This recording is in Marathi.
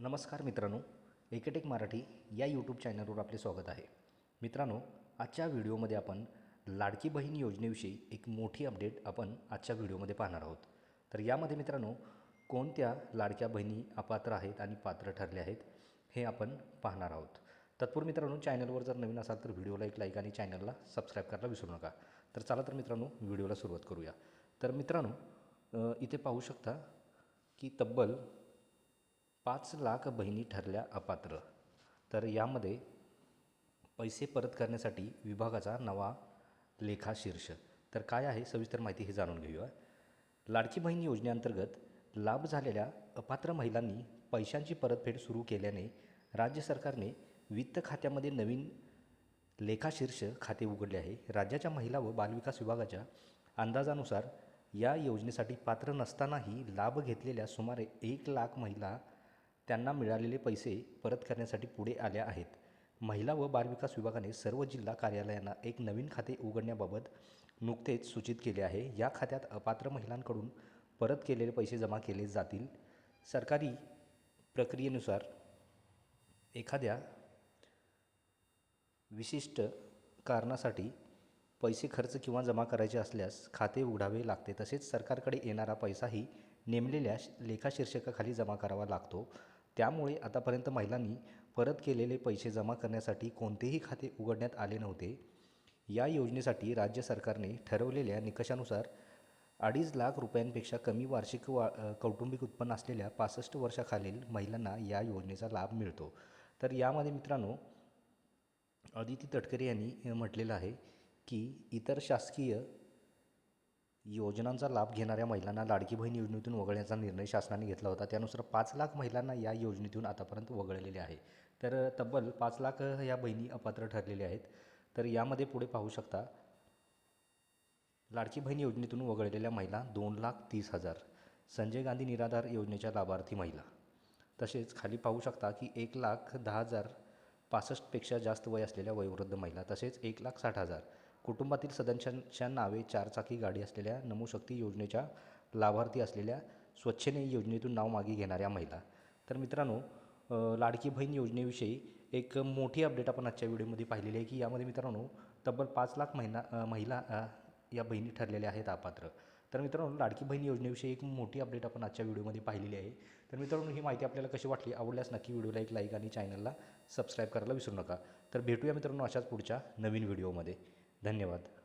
नमस्कार मित्रांनो एकेटेक मराठी या यूट्यूब चॅनलवर आपले स्वागत आहे. मित्रांनो आजच्या व्हिडिओमध्ये आपण लाडकी बहीण योजनेविषयी एक मोठी अपडेट आपण आजच्या व्हिडिओमध्ये पाहणार आहोत. तर यामध्ये मित्रांनो कोणत्या लाडक्या बहिणी अपात्र आहेत आणि पात्र ठरले आहेत हे आपण पाहणार आहोत. तत्पूर्वी मित्रांनो चॅनलवर जर नवीन असाल तर व्हिडिओला एक लाईक आणि चॅनलला सबस्क्राईब करायला विसरू नका. तर चला तर मित्रांनो व्हिडिओला सुरुवात करूया. तर मित्रांनो इथे पाहू शकता की तब्बल पाच लाख बहिणी ठरल्या अपात्र. तर यामध्ये पैसे परत करण्यासाठी विभागाचा नवा लेखा शीर्ष. तर काय आहे सविस्तर माहिती हे जाणून घेऊया. लाडकी बहीण योजनेअंतर्गत लाभ झालेल्या अपात्र महिलांनी पैशांची परतफेड सुरू केल्याने राज्य सरकारने वित्त खात्यामध्ये नवीन लेखाशीर्ष खाते उघडले आहे. राज्याच्या महिला व बालविकास विभागाच्या अंदाजानुसार या योजनेसाठी पात्र नसतानाही लाभ घेतलेल्या सुमारे एक लाख महिला त्यांना मिळालेले पैसे परत करण्यासाठी पुढे आल्या आहेत. महिला व बालविकास विभागाने सर्व जिल्हा कार्यालयांना एक नवीन खाते उघडण्याबाबत नुकतेच सूचित केले आहे. या खात्यात अपात्र महिलांकडून परत केलेले पैसे जमा केले जातील. सरकारी प्रक्रियेनुसार एखाद्या विशिष्ट कारणासाठी पैसे खर्च किंवा जमा करायचे असल्यास खाते उघडावे लागते. तसेच सरकारकडे येणारा पैसाही नेमलेल्या लेखाशीर्षकाखाली जमा करावा लागतो. त्यामुळे आतापर्यंत महिलांनी परत केलेले पैसे जमा करण्यासाठी कोणतेही खाते उघडण्यात आले नव्हते. या योजनेसाठी राज्य सरकारने ठरवलेल्या निकषानुसार अडीच लाख रुपयांपेक्षा कमी वार्षिक वा कौटुंबिक उत्पन्न असलेल्या पासष्ट वर्षाखालील महिलांना या योजनेचा लाभ मिळतो. तर यामध्ये मित्रांनो अदिती तटकरे यांनी म्हटलेलं आहे की इतर शासकीय योजनांचा लाभ घेणाऱ्या महिलांना लाडकी बहीण योजनेतून वगळण्याचा निर्णय शासनाने घेतला होता. त्यानुसार पाच लाख महिलांना या योजनेतून आतापर्यंत वगळलेले आहे. तर तब्बल पाच लाख या बहिणी अपात्र ठरलेल्या आहेत. तर यामध्ये पुढे पाहू शकता लाडकी बहीण योजनेतून वगळलेल्या महिला दोन लाख तीस हजार. संजय गांधी निराधार योजनेच्या लाभार्थी महिला. तसेच खाली पाहू शकता की एक लाख दहा हजार पासष्टपेक्षा जास्त वय असलेल्या वयोवृद्ध महिला तसेच एक लाख साठ हजार. कुटुंबातील सदस्यांच्या नावे चारचाकी गाडी असलेल्या नमोशक्ती योजनेच्या लाभार्थी असलेल्या स्वच्छने योजनेतून नाव मागे घेणाऱ्या महिला. तर मित्रांनो लाडकी बहीण योजनेविषयी एक मोठी अपडेट आपण आजच्या व्हिडिओमध्ये पाहिलेली आहे की यामध्ये मित्रांनो तब्बल पाच लाख महिना महिला या बहिणी ठरलेल्या आहेत अपात्र तर मित्रांनो लाडकी बहीण योजनेविषयी एक मोठी अपडेट आपण आजच्या व्हिडिओमध्ये पाहिलेली आहे. तर मित्रांनो ही माहिती आपल्याला कशी वाटली आवडल्यास नक्की व्हिडिओला एक लाईक आणि चॅनलला सबस्क्राईब करायला विसरू नका. तर भेटूया मित्रांनो अशाच पुढच्या नवीन व्हिडिओमध्ये. धन्यवाद.